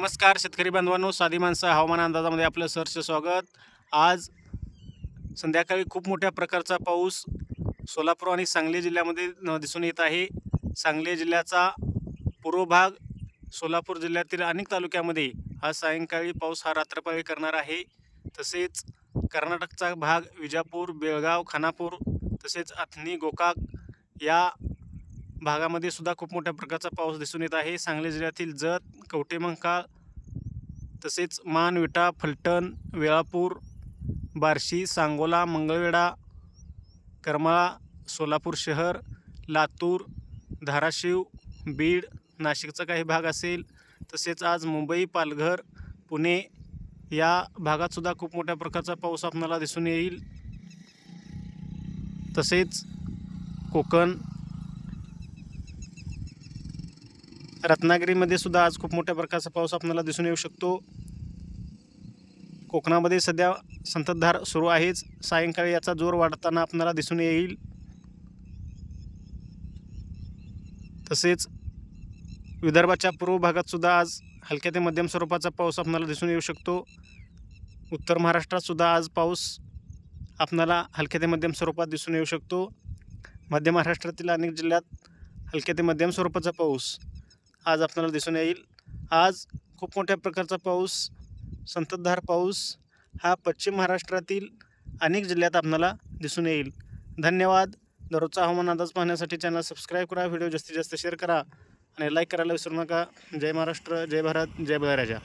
नमस्कार शेतकरी बांधवांनो. साधी माणसं हवामान अंदाजामध्ये आपलं सहर्ष स्वागत. आज संध्याकाळी खूप मोठ्या प्रकारचा पाऊस सोलापूर आणि सांगली जिल्ह्यामध्ये न- दिसून येत आहे. सांगली जिल्ह्याचा पूर्व भाग सोलापूर जिल्ह्यातील अनेक तालुक्यामध्ये हा सायंकाळी पाऊस हा रात्रपाळी करणार आहे. तसेच कर्नाटकचा भाग विजापूर बेळगाव खानापूर तसेच अथनी गोकाक या भागामध्ये सुद्धा खूप मोठ्या प्रकारचा पाऊस दिसून येत आहे. सांगली जिल्ह्यातील जत कवटेमंकाळ तसेच मानविटा फलटण वेळापूर बार्शी सांगोला मंगळवेढा करमाळा सोलापूर शहर लातूर धाराशिव बीड नाशिकचा काही भाग असेल. तसेच आज मुंबई पालघर पुणे या भागातसुद्धा खूप मोठ्या प्रकारचा पाऊस आपणाला दिसून येईल. तसेच कोकण रत्नागिरीमध्ये सुद्धा आज खूप मोठ्या प्रकारचा पाऊस आपल्याला दिसून येऊ शकतो. कोकणामध्ये सध्या संततधार सुरू आहेच. सायंकाळी याचा जोर वाढताना आपल्याला दिसून येईल. तसेच विदर्भाच्या पूर्व भागात सुद्धा आज हलक्या ते मध्यम स्वरूपाचा पाऊस आपल्याला दिसून येऊ शकतो. उत्तर महाराष्ट्रात सुद्धा आज पाऊस आपल्याला हलक्या ते मध्यम स्वरूपात दिसून येऊ शकतो. मध्य महाराष्ट्रातील अनेक जिल्ह्यात हलक्या ते मध्यम स्वरूपाचा पाऊस आज आपल्याला दिसून येईल. आज खूप मोठ्या प्रकारचा पाऊस संततधार पाऊस हा पश्चिम महाराष्ट्रातील अनेक जिल्ह्यात आपल्याला दिसून येईल. धन्यवाद. दररोजचा हवामान अंदाज पाहण्यासाठी चॅनल सबस्क्राईब करा व्हिडिओ जास्तीत जास्त शेअर करा आणि लाईक करायला विसरू नका. जय महाराष्ट्र जय भारत जय बळराजा.